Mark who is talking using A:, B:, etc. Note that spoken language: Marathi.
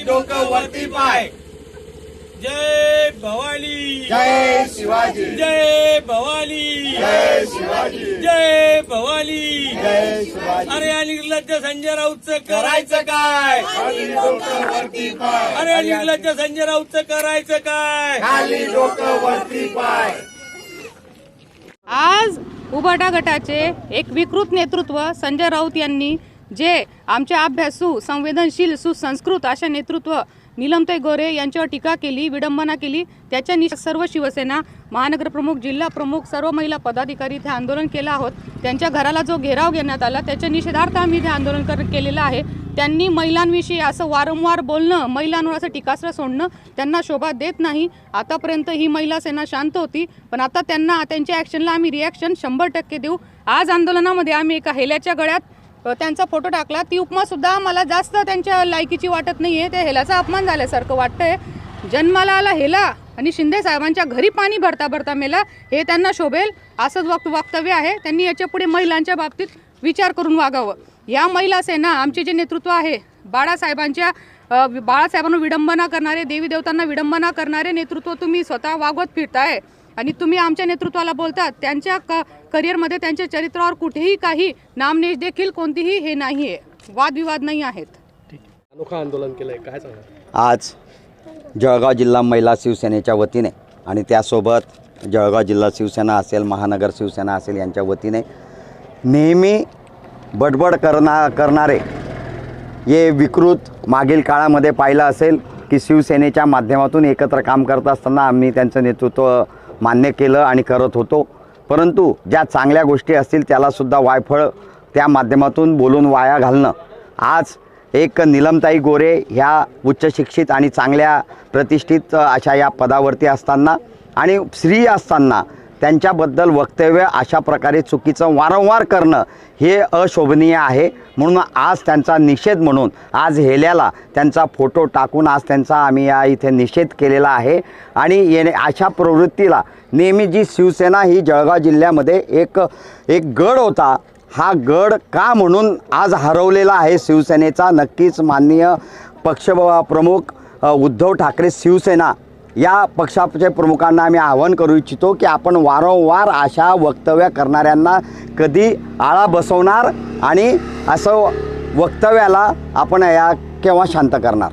A: डोकं वरती पाय.
B: जय भवानी
A: जय शिवाजी.
B: जय भवानी
A: जय शिवाजी.
B: जय भवानी
A: जय शिवाजी.
B: अरे या निर्लज्ज संजय राऊतचं करायचं काय?
A: खाली डोकं वरती पाय.
B: अरे निर्लज्ज संजय राऊतचं करायचं काय?
A: खाली डोकं वरती पाय.
C: आज उबाटा गटाचे एक विकृत नेतृत्व संजय राऊत यांनी जे आमच्या अभ्यासू संवेदनशील सुसंस्कृत अशा नेतृत्व निलमताई गोरे यांच्यावर टीका केली विडंबना केली त्याच्या निष सर्व शिवसेना महानगर प्रमुख जिल्हा प्रमुख सर्व महिला पदाधिकारी इथे आंदोलन केलं आहोत. त्यांच्या घराला जो घेराव घेण्यात आला त्याच्या निषेधार्थ आम्ही इथे आंदोलन कर केलेलं आहे. त्यांनी महिलांविषयी असं वारंवार बोलणं महिलांवर असं टीकास्त्र सोडणं त्यांना शोभा देत नाही. आतापर्यंत ही महिला सेना शांत होती पण आता त्यांना त्यांच्या ॲक्शनला आम्ही रिॲक्शन शंभर टक्के देऊ. आज आंदोलनामध्ये आम्ही एका हेल्याच्या गळ्यात त्यांचा फोटो टाकला. ती उपमासुद्धा मला जास्त त्यांच्या लायकीची वाटत नाही आहे त्या हेलाचा अपमान झाल्यासारखं वाटतंय. जन्माला आला हेला आणि शिंदे साहेबांच्या घरी पाणी भरता भरता मेला. हे त्यांना शोभेल असंच वक्त वक्तव्य आहे. त्यांनी याच्यापुढे महिलांच्या बाबतीत विचार करून वागावं. या महिला सेना आमचे जे नेतृत्व आहे बाळासाहेबांच्या बाळासाहेबांना विडंबना करणारे देवी देवतांना विडंबना करणारे नेतृत्व तुम्ही स्वतः वागवत फिरताय. आणि तुम्ही आमच्या नेतृत्वाला बोलतात त्यांच्या क करिअरमध्ये त्यांच्या चरित्रावर कुठेही काही नामनेश देखील कोणतीही हे नाही आहे वादविवाद नाही आहेत.
D: अनोखं आंदोलन केलंय काय सांगा
E: आज जळगाव जिल्हा महिला शिवसेनेच्या वतीने आणि त्यासोबत जळगाव जिल्हा शिवसेना असेल महानगर शिवसेना असेल यांच्या वतीने नेहमी बडबड करना करणारे हे विकृत मागील काळामध्ये पाहिलं असेल की शिवसेनेच्या माध्यमातून एकत्र काम करत असताना आम्ही त्यांचं नेतृत्व मान्य केलं आणि करत होतो. परंतु ज्या चांगल्या गोष्टी असतील त्यालासुद्धा वायफळ त्या माध्यमातून बोलून वाया घालणं. आज एक निलमताई गोरे ह्या उच्च शिक्षित आणि चांगल्या प्रतिष्ठित अशा या पदावरती असताना आणि स्त्री असताना त्यांच्याबद्दल वक्तव्य अशा प्रकारे चुकीचं वारंवार करणं हे अशोभनीय आहे. म्हणून आज त्यांचा निषेध म्हणून आज हेल्याला त्यांचा फोटो टाकून आज त्यांचा आम्ही या इथे निषेध केलेला आहे. आणि येणे अशा प्रवृत्तीला नेहमी जी शिवसेना ही जळगाव जिल्ह्यामध्ये एक एक गड होता हा गड का म्हणून आज हरवलेला आहे शिवसेनेचा? नक्कीच माननीय पक्ष प्रमुख उद्धव ठाकरे शिवसेना या पक्षाच्या प्रमुखांना आम्ही आवाहन करू इच्छितो की आपण वारंवार अशा वक्तव्य करणाऱ्यांना कधी आळा बसवणार आणि असं वक्तव्याला आपण या केव्हा शांत करणार.